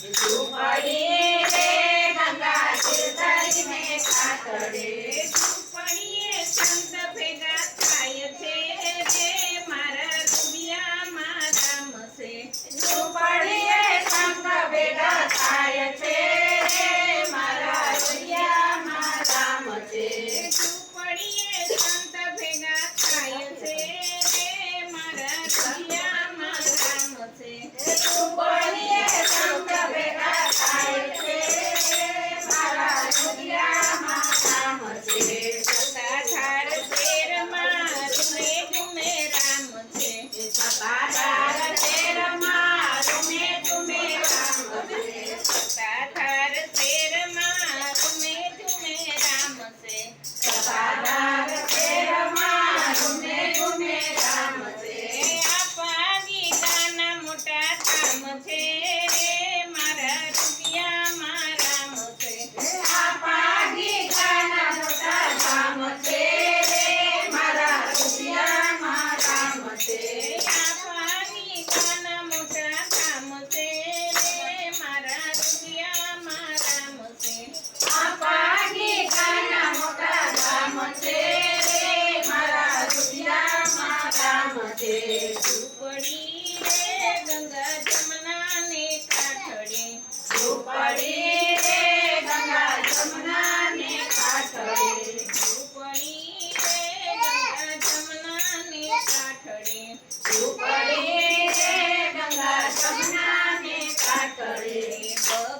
Pai.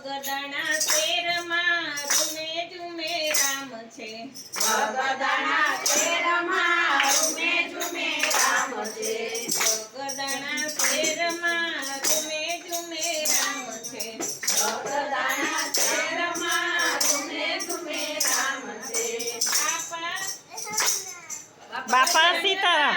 Bagdana શેરમાં રૂમે ઝૂમે રામ છે. બગદાણા શેરમાં રૂમે ઝૂમે રામ છે. બગદાણા શેરમાં રૂમે ઝૂમે રામ છે. બગદાણા શેરમાં રૂમે ઝૂમે રામ છે. બાપા. બાપા સીતારામ.